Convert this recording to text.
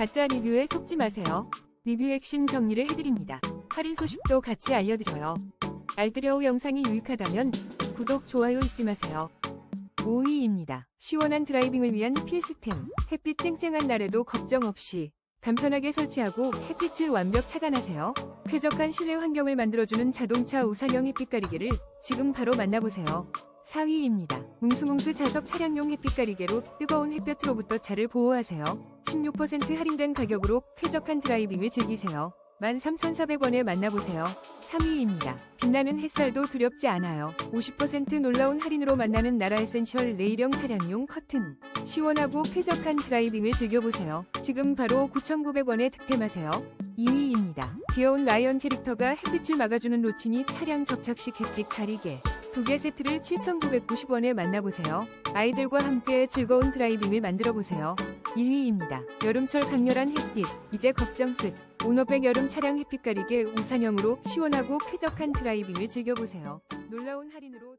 가짜 리뷰에 속지 마세요. 리뷰 핵심 정리를 해드립니다. 할인 소식도 같이 알려드려요. 알뜰여우 영상이 유익하다면 구독, 좋아요 잊지 마세요. 5위입니다. 시원한 드라이빙을 위한 필수템. 햇빛 쨍쨍한 날에도 걱정 없이 간편하게 설치하고 햇빛을 완벽 차단하세요. 쾌적한 실내 환경을 만들어주는 자동차 우산형 햇빛 가리개를 지금 바로 만나보세요. 4위입니다. 뭉스뭉스 자석 차량용 햇빛 가리개로 뜨거운 햇볕으로부터 차를 보호하세요. 16% 할인된 가격으로 쾌적한 드라이빙을 즐기세요. 13,400원에 만나보세요. 3위입니다. 빛나는 햇살도 두렵지 않아요. 50% 놀라운 할인으로 만나는 나라 에센셜 레일형 차량용 커튼. 시원하고 쾌적한 드라이빙을 즐겨보세요. 지금 바로 9,900원에 득템하세요. 2위입니다. 귀여운 라이언 캐릭터가 햇빛을 막아주는 로치니 차량 접착식 햇빛 가리개. 두 개 세트를 7,990원에 만나보세요. 아이들과 함께 즐거운 드라이빙을 만들어보세요. 1위입니다. 여름철 강렬한 햇빛. 이제 걱정 끝. 오너백 여름 차량 햇빛 가리개 우산형으로 시원하고 쾌적한 드라이빙을 즐겨보세요. 놀라운 할인으로